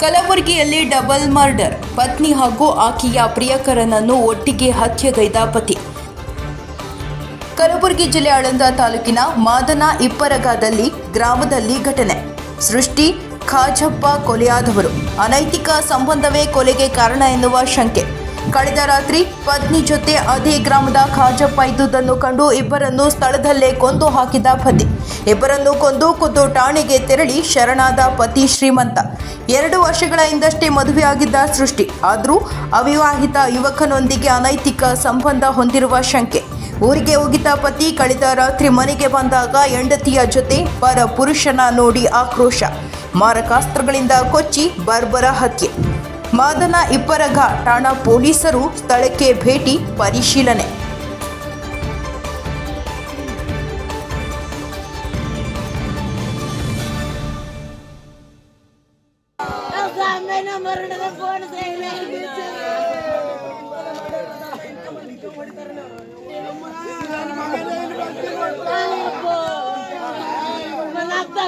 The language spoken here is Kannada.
ಕಲಬುರಗಿಯಲ್ಲಿ ಡಬಲ್ ಮರ್ಡರ್. ಪತ್ನಿ ಹಾಗೂ ಆಕೆಯ ಪ್ರಿಯಕರನನ್ನು ಒಟ್ಟಿಗೆ ಹತ್ಯೆಗೈದ ಪತಿ. ಕಲಬುರಗಿ ಜಿಲ್ಲೆ ಆಳಂದ ತಾಲೂಕಿನ ಮಾದನ ಇಪ್ಪರಗಾದಲ್ಲಿ ಗ್ರಾಮದಲ್ಲಿ ಘಟನೆ. ಸೃಷ್ಟಿ ಖಾಜಪ್ಪ ಕೊಲೆಯಾದವರು. ಅನೈತಿಕ ಸಂಬಂಧವೇ ಕೊಲೆಗೆ ಕಾರಣ ಎನ್ನುವ ಶಂಕೆ. ಕಳೆದ ರಾತ್ರಿ ಪತ್ನಿ ಜೊತೆ ಅದೇ ಗ್ರಾಮದ ಖಾಜಪ್ಪ ಇದ್ದುದನ್ನು ಕಂಡು ಇಬ್ಬರನ್ನು ಸ್ಥಳದಲ್ಲೇ ಕೊಂದು ಹಾಕಿದ ಪತಿ. ಇಬ್ಬರನ್ನು ಕೊಂದು ಖುದ್ದು ಠಾಣೆಗೆ ತೆರಳಿ ಶರಣಾದ ಪತಿ ಶ್ರೀಮಂತ. ಎರಡು ವರ್ಷಗಳ ಹಿಂದಷ್ಟೇ ಮದುವೆಯಾಗಿದ್ದ ಸೃಷ್ಟಿ. ಆದರೂ ಅವಿವಾಹಿತ ಯುವಕನೊಂದಿಗೆ ಅನೈತಿಕ ಸಂಬಂಧ ಹೊಂದಿರುವ ಶಂಕೆ. ಊರಿಗೆ ಹೋಗಿದ್ದ ಪತಿ ಕಳೆದ ರಾತ್ರಿ ಮನೆಗೆ ಬಂದಾಗ ಹೆಂಡತಿಯ ಜೊತೆ ಪರ ಪುರುಷನ ನೋಡಿ ಆಕ್ರೋಶ. ಮಾರಕಾಸ್ತ್ರಗಳಿಂದ ಕೊಚ್ಚಿ ಬರ್ಬರ ಹತ್ಯೆ. ಮಾದನ ಇಪ್ಪರಗ ಠಾಣಾ ಪೊಲೀಸರು ಸ್ಥಳಕ್ಕೆ ಭೇಟಿ ಪರಿಶೀಲನೆ. ಮರಣದ ಫೋನ್